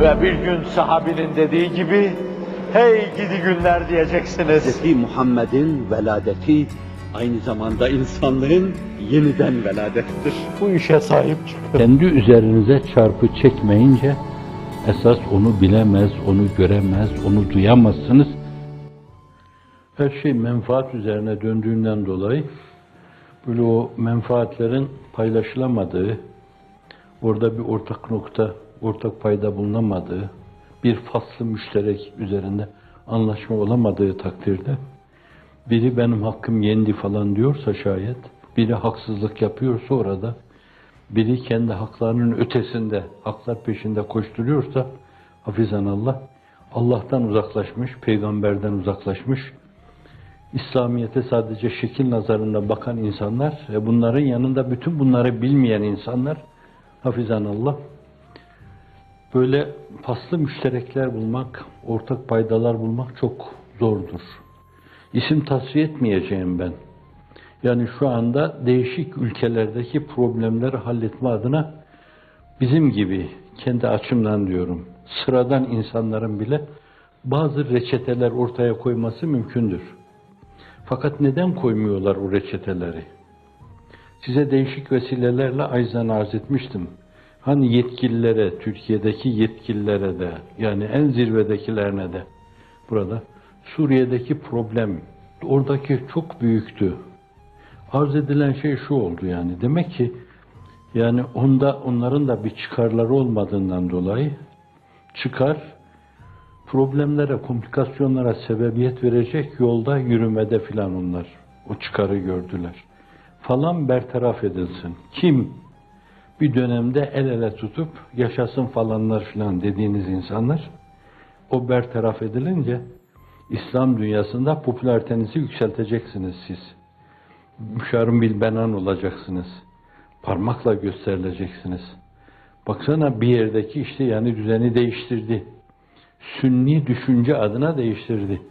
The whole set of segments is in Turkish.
Ve bir gün sahabinin dediği gibi, hey gidi günler diyeceksiniz. Hz. Muhammed'in veladeti aynı zamanda insanlığın yeniden veladettir. Bu işe sahip çıkın. Kendi üzerinize çarpı çekmeyince esas onu bilemez, onu göremez, onu duyamazsınız. Her şey menfaat üzerine döndüğünden dolayı böyle o menfaatlerin paylaşılamadığı, orada bir ortak nokta, ortak payda bulunamadığı, bir faslı müşterek üzerinde anlaşma olamadığı takdirde biri benim hakkım yendi falan diyorsa şayet, biri haksızlık yapıyorsa orada, biri kendi haklarının ötesinde, haklar peşinde koşturuyorsa, hafizan Allah, Allah'tan uzaklaşmış, peygamberden uzaklaşmış, İslamiyet'e sadece şekil nazarında bakan insanlar ve bunların yanında bütün bunları bilmeyen insanlar, hafizan Allah, böyle paslı müşterekler bulmak, ortak paydalar bulmak çok zordur. İsim tasfiye etmeyeceğim ben. Yani şu anda değişik ülkelerdeki problemleri halletme adına bizim gibi kendi açımdan diyorum sıradan insanların bile bazı reçeteler ortaya koyması mümkündür. Fakat neden koymuyorlar o reçeteleri? Size değişik vesilelerle ayzan arz etmiştim. Hani yetkililere, Türkiye'deki yetkililere de, yani en zirvedekilerine de burada Suriye'deki problem oradaki çok büyüktü. Arz edilen şey şu oldu yani. Demek ki yani onda onların da bir çıkarları olmadığından dolayı çıkar problemlere, komplikasyonlara sebebiyet verecek yolda yürümede filan onlar o çıkarı gördüler. Falan bertaraf edilsin. Kim bir dönemde el ele tutup yaşasın falanlar filan dediğiniz insanlar o bertaraf edilince İslam dünyasında popülaritenizi yükselteceksiniz siz. Müşarım bil benan olacaksınız. Parmakla gösterileceksiniz. Baksana bir yerdeki işte yani düzeni değiştirdi. Sünni düşünce adına değiştirdi.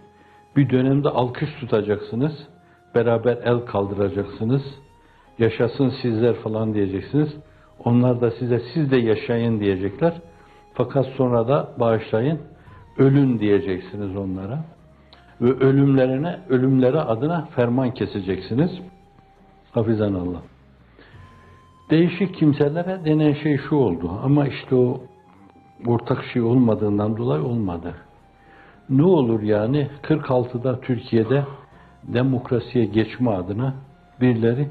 Bir dönemde alkış tutacaksınız. Beraber el kaldıracaksınız. Yaşasın sizler falan diyeceksiniz. Onlar da size siz de yaşayın diyecekler. Fakat sonra da bağışlayın, ölün diyeceksiniz onlara ve ölümlerine, ölümleri adına ferman keseceksiniz. Hafizan Allah. Değişik kimselere denen şey şu oldu ama işte o ortak şey olmadığından dolayı olmadı. Ne olur yani 46'da Türkiye'de demokrasiye geçme adına birileri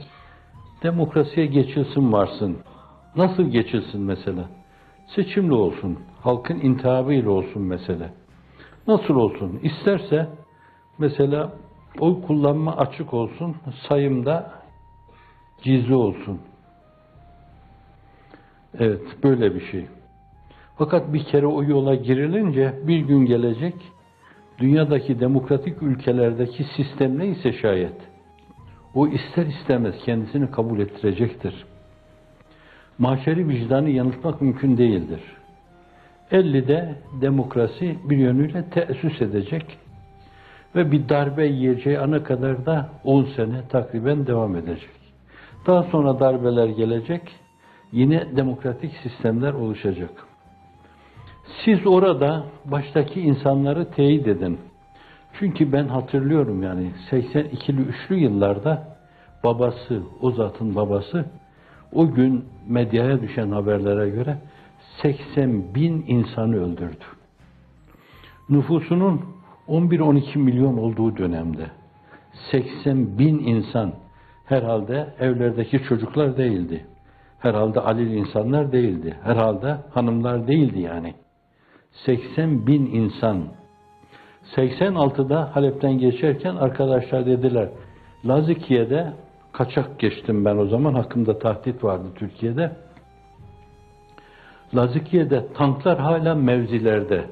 demokrasiye geçilsin varsın. Nasıl geçilsin mesela? Seçimli olsun, halkın intihabıyla olsun mesela. Nasıl olsun? İsterse Mesela oy kullanma açık olsun, sayımda gizli olsun. Evet, böyle bir şey. Fakat bir kere o yola girilince bir gün gelecek, dünyadaki demokratik ülkelerdeki sistem neyse şayet, o ister istemez kendisini kabul ettirecektir. Mahşeri vicdanı yanıltmak mümkün değildir. 50'de demokrasi bir yönüyle teessüs edecek, ve bir darbe yiyeceği ana kadar da 10 sene takriben devam edecek. Daha sonra darbeler gelecek, yine demokratik sistemler oluşacak. Siz orada baştaki insanları teyit edin. Çünkü ben hatırlıyorum yani 82'li 3'lü yıllarda babası, o zatın babası o gün medyaya düşen haberlere göre 80 bin insanı öldürdü. Nüfusunun 11-12 milyon olduğu dönemde 80 bin insan herhalde evlerdeki çocuklar değildi. Herhalde alil insanlar değildi. Herhalde hanımlar değildi yani. 80 bin insan. 86'da Halep'ten geçerken arkadaşlar dediler, Lazikiye'de kaçak geçtim ben o zaman, hakkımda tahdit vardı Türkiye'de. Lazikiye'de tanklar hala mevzilerde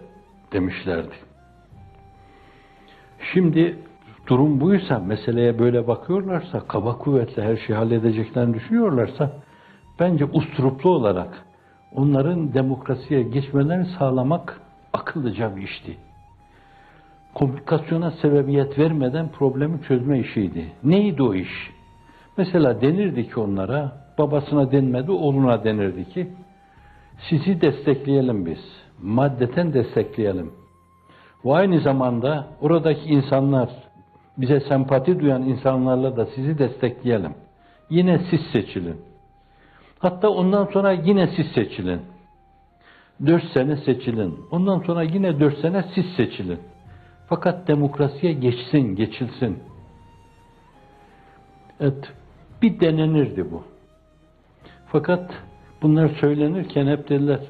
demişlerdi. Şimdi durum buysa, meseleye böyle bakıyorlarsa, kaba kuvvetle her şeyi halledeceklerini düşünüyorlarsa, bence usturuplu olarak onların demokrasiye geçmelerini sağlamak akıllıca bir işti. Komplikasyona sebebiyet vermeden problemi çözme işiydi. Neydi o iş? Mesela denirdi ki onlara, babasına denmedi, oğluna denirdi ki, sizi destekleyelim biz. maddeten destekleyelim. Ve aynı zamanda oradaki insanlar, bize sempati duyan insanlarla da sizi destekleyelim. Yine siz seçilin. Hatta ondan sonra yine siz seçilin. Dört sene seçilin. Ondan sonra yine dört sene siz seçilin. Fakat demokrasiye geçsin, geçilsin. Evet, bir denenirdi bu. Fakat bunlar söylenirken hep dediler,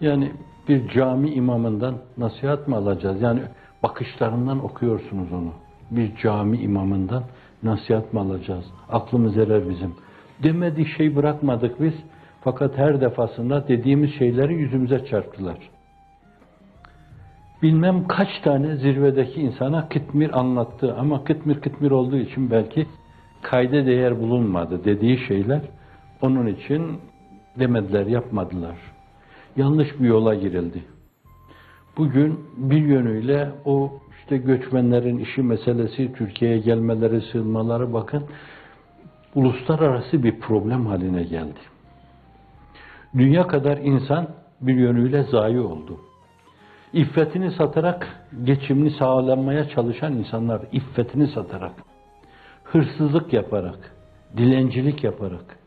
yani bir cami imamından nasihat mı alacağız? Yani bakışlarından okuyorsunuz onu. Bir cami imamından nasihat mı alacağız? Aklımız erer bizim. Demediği şey bırakmadık biz. Fakat her defasında dediğimiz şeyleri yüzümüze çarptılar. Bilmem kaç tane zirvedeki insana Kıtmir anlattı ama Kıtmir Kıtmir olduğu için belki kayda değer bulunmadı dediği şeyler onun için demediler, yapmadılar. Yanlış bir yola girildi. Bugün bir yönüyle o işte göçmenlerin işi meselesi, Türkiye'ye gelmeleri, sığınmaları bakın uluslararası bir problem haline geldi. Dünya kadar insan bir yönüyle zayi oldu. İffetini satarak geçimini sağlamaya çalışan insanlar, iffetini satarak, hırsızlık yaparak, dilencilik yaparak,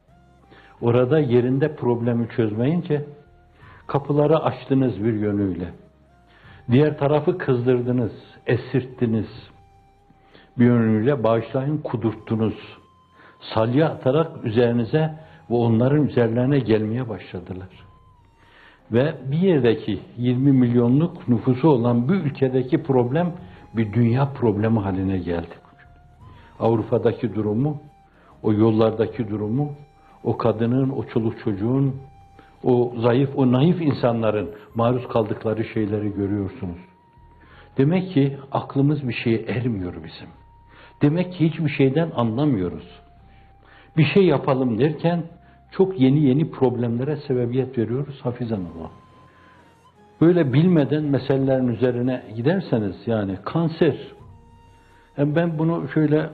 orada yerinde problemi çözmeyince kapıları açtınız bir yönüyle. Diğer tarafı kızdırdınız, esirttiniz. Bir yönüyle bağışlayın kudurttunuz. Salya atarak üzerinize ve onların üzerlerine gelmeye başladılar. Ve bir yerdeki 20 milyonluk nüfusu olan bir ülkedeki problem bir dünya problemi haline geldi. Avrupa'daki durumu, o yollardaki durumu, o kadının, o çoluk çocuğun, o zayıf, o naif insanların maruz kaldıkları şeyleri görüyorsunuz. Demek ki aklımız bir şeye ermiyor bizim. Demek ki hiçbir şeyden anlamıyoruz. Bir şey yapalım derken çok yeni yeni problemlere sebebiyet veriyoruz hafizanallah. Böyle bilmeden meselelerin üzerine giderseniz yani kanser. Yani ben bunu şöyle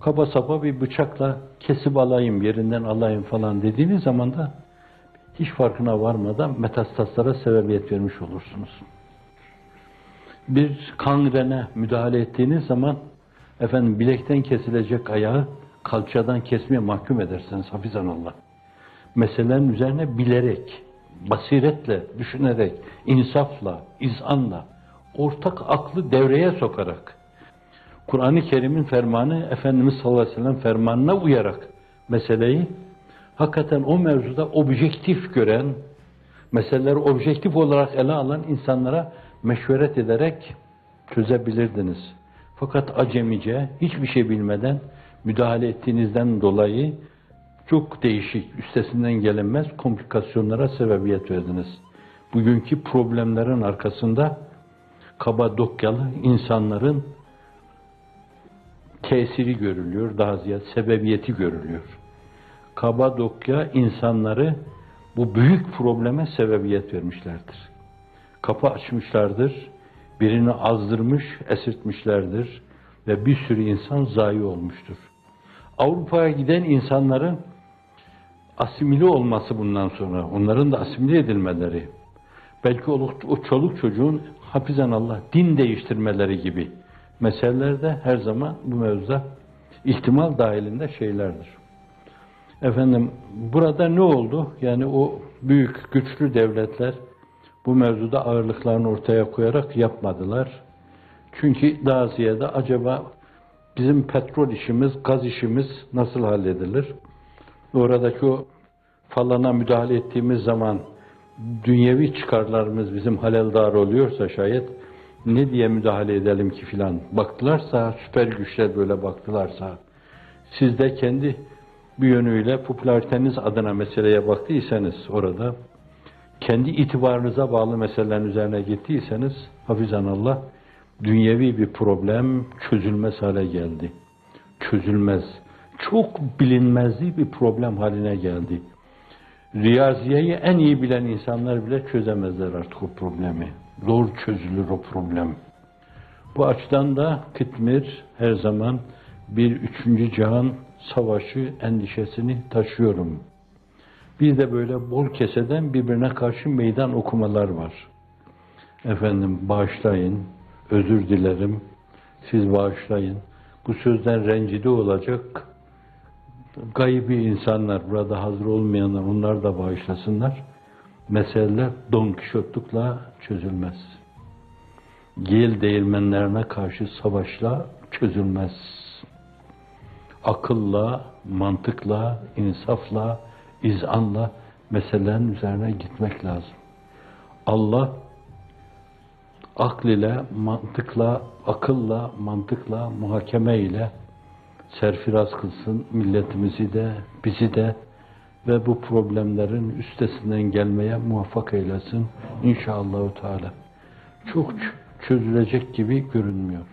kaba sapa bir bıçakla kesip alayım, yerinden alayım falan dediğiniz zaman da hiç farkına varmadan metastaslara sebebiyet vermiş olursunuz. Bir kangrene müdahale ettiğiniz zaman efendim bilekten kesilecek ayağı kalçadan kesmeye mahkum edersiniz hafizanallah. Meselelerin üzerine bilerek, basiretle, düşünerek, insafla, izanla, ortak aklı devreye sokarak, Kur'an-ı Kerim'in fermanı, Efendimiz sallallahu aleyhi ve sellem fermanına uyarak meseleyi hakikaten o mevzuda objektif gören, meseleleri objektif olarak ele alan insanlara meşveret ederek çözebilirdiniz. Fakat acemice, hiçbir şey bilmeden müdahale ettiğinizden dolayı çok değişik, üstesinden gelinmez komplikasyonlara sebebiyet verdiniz. Bugünkü problemlerin arkasında Kabadokyalı insanların tesiri görülüyor, daha ziyade sebebiyeti görülüyor. Kabadokya insanları bu büyük probleme sebebiyet vermişlerdir. Kapı açmışlardır, birini azdırmış, esirtmişlerdir ve bir sürü insan zayi olmuştur. Avrupa'ya giden insanların asimile olması bundan sonra, onların da asimile edilmeleri, belki o, çoluk çocuğun hafizan Allah din değiştirmeleri gibi meselelerde her zaman bu mevzuda ihtimal dahilinde şeylerdir. Efendim burada ne oldu? Yani o büyük güçlü devletler bu mevzuda ağırlıklarını ortaya koyarak yapmadılar. Çünkü daha ziyade acaba bizim petrol işimiz, gaz işimiz nasıl halledilir? Oradaki o falana müdahale ettiğimiz zaman dünyevi çıkarlarımız bizim haleldar oluyorsa şayet ne diye müdahale edelim ki filan baktılarsa, süper güçler böyle baktılarsa, siz de kendi bir yönüyle popülariteniz adına meseleye baktıysanız orada, kendi itibarınıza bağlı meselelerin üzerine gittiyseniz, hafizanallah, dünyevi bir problem çözülmez hale geldi. Çözülmez. Çok bilinmezliği bir problem haline geldi. Riyaziyeyi en iyi bilen insanlar bile çözemezler artık o problemi. Zor çözülür o problem. Bu açıdan da Kıtmir her zaman bir üçüncü cihan savaşı endişesini taşıyorum. Bir de böyle bol keseden birbirine karşı meydan okumalar var. efendim bağışlayın, özür dilerim, siz bağışlayın. Bu sözden rencide olacak gaybi insanlar, burada hazır olmayanlar, onlar da bağışlasınlar. Meseleler Don Kişotlukla çözülmez. Giyil değirmenlerine karşı savaşla çözülmez. Akılla, mantıkla, insafla, izanla meselelerin üzerine gitmek lazım. Allah akl ile, mantıkla, akılla, mantıkla, muhakeme ile serfiraz kılsın milletimizi de, bizi de ve bu problemlerin üstesinden gelmeye muvaffak eylesin inşallahü teala. Çok çözülecek gibi görünmüyor.